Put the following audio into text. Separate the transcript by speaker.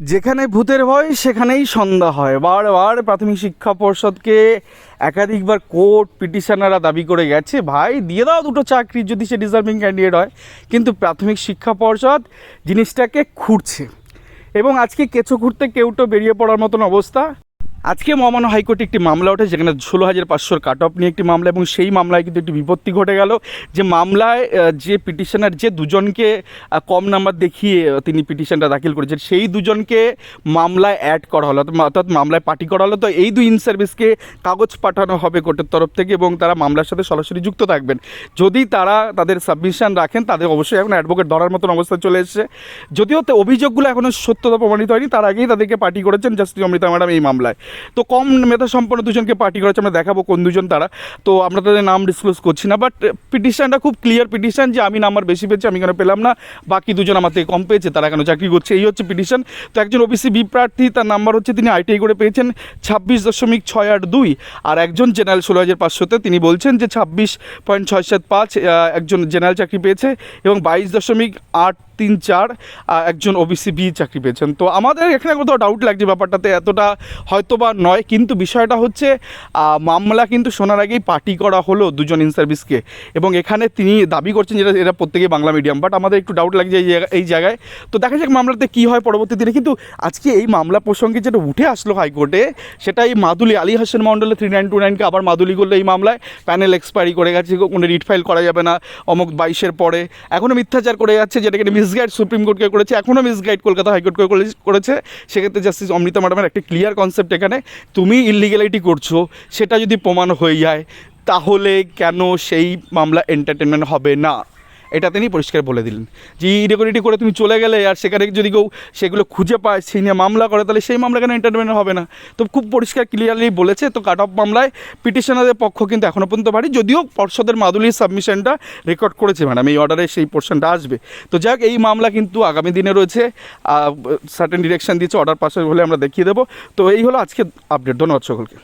Speaker 1: যেখানে ভূতের ভয়, সেখানেই সন্ধ্যা হয়। বারবার প্রাথমিক শিক্ষা পর্ষদকে একাধিকবার কোর্ট পিটিশনাররা দাবি করে গেছে, ভাই, দিয়ে দাও দুটো চাকরি যদি সে ডিজার্ভিং ক্যান্ডিডেট হয়। কিন্তু প্রাথমিক শিক্ষা পর্ষদ জিনিসটাকে খুঁড়ছে। এবং আজকে কেঁচো খুঁড়তে কেউটো বেরিয়ে পড়ার মতন অবস্থা। আজকে মহামান্য হাইকোর্টে একটি মামলা ওঠে, যেখানে ষোলো হাজার পাঁচশোর কাট অফ নিয়ে একটি মামলা, এবং সেই মামলায় কিন্তু একটি বিপত্তি ঘটে গেল। যে মামলায় যে পিটিশনার, যে দুজনকে কম নাম্বার দেখিয়ে তিনি পিটিশনটা দাখিল করেছেন, সেই দুজনকে মামলায় অ্যাড করা হলো, অর্থাৎ- মামলায় পার্টি করা হলো। তো এই দুই ইন সার্ভিসকে কাগজ পাঠানো হবে কোর্টের তরফ থেকে, এবং তারা মামলার সাথে সরাসরি যুক্ত থাকবেন। যদি তারা তাদের সাবমিশন রাখেন, তাদের অবশ্যই এখন অ্যাডভোকেট ধরার মতন অবস্থা চলে এসেছে। যদিও অভিযোগগুলো এখনও সত্যতা প্রমাণিত হয়নি, তার আগেই তাদেরকে পার্টি করেছেন জাস্টিস অমৃতা ম্যাডাম এই মামলায়। তো কম মেধা সম্পন্ন দুজনকে পার্টি করেছে আমরা দেখাবো কোন দুজন তারা। তো আমরা তাদের নাম ডিসক্লোজ করছি না বাট পিটিশনটা খুব ক্লিয়ার পিটিশন যে আমি নাম্বার বেশি পেয়েছি, আমি কেন পেলাম না, বাকি দুজন আমার থেকে কম পেয়েছে, তারা কেন চাকরি করছে, এই হচ্ছে পিটিশন তো একজন ওবিসি বি প্রার্থী, তার নাম্বার হচ্ছে তিনি আইটিআই করে পেয়েছেন ছাব্বিশ দশমিক ছয় আট দুই, আর একজন জেনারেল ষোলো হাজার পাঁচশোতে তিনি বলছেন যে ছাব্বিশ পয়েন্ট ছয় সাত পাঁচ একজন জেনারেল চাকরি পেয়েছে এবং বাইশ দশমিক আট তিন চার একজন ওবিসি বি চাকরি পেয়েছেন। তো আমাদের এখানে কোথাও ডাউট লাগছে ব্যাপারটাতে, এতটা হয়তো বা নয়, কিন্তু বিষয়টা হচ্ছে মামলা কিন্তু শোনার আগেই পার্টি করা হলো দুজন ইন সার্ভিসকে এবং এখানে তিনি দাবি করছেন যেটা এরা প্রত্যেকেই বাংলা মিডিয়াম বাট আমাদের একটু ডাউট লাগছে এই জায়গা- এই জায়গায়। তো দেখা যাক মামলাতে কী হয় পরবর্তী দিনে, কিন্তু আজকে এই মামলা প্রসঙ্গে যেটা উঠে আসলো হাইকোর্টে সেটা এই মাদুলি আলী হাসান মণ্ডলে থ্রি নাইন টু নাইনকে আবার মাদুলি করল এই মামলায়। প্যানেল এক্সপায়ারি করে গেছে কোনো রিট ফাইল করা যাবে না, অমুক বাইশের পরে। এখনও মিথ্যাচার করে যাচ্ছে, যেটাকে মিসগাইড সুপ্রিম কোর্টকে করেছে এখনও মিসগাইড কলকাতা হাইকোর্টকে করে- করেছে সেক্ষেত্রে জাস্টিস অমৃতা ম্যাডামের একটা ক্লিয়ার কনসেপ্ট এখানে, তুমি ইলিগ্যালিটি করছ, সেটা যদি প্রমাণ হয়ে যায়, তাহলে কেন সেই মামলা এন্টারটেনমেন্ট হবে না? এটা তিনি পরিষ্কার বলে দিলেন যে ইরেগুলিটি করে তুমি চলে গেলে আর সেখানে যদি কেউ সেগুলো খুঁজে পায়, সেই নিয়ে মামলা করে, তাহলে সেই মামলা কেন এন্টারটেনমেন্ট হবে না? তো খুব পরিষ্কার ক্লিয়ারলি বলেছে, তো কাট অফ মামলায় পিটিশনারদের পক্ষ কিন্তু এখনও পর্যন্ত পারি যদিও পর্ষদের মাদুলির সাবমিশনটা রেকর্ড করেছে ম্যাডাম এই অর্ডারে সেই পোর্শনটা আসবে। তো যাক, এই মামলা কিন্তু আগামী দিনে রয়েছে সার্টেন ডিরেকশন দিয়েছে অর্ডার পাস হলে আমরা দেখিয়ে দেবো। তো এই হলো আজকে আপডেট ধন্যবাদ সকলকে।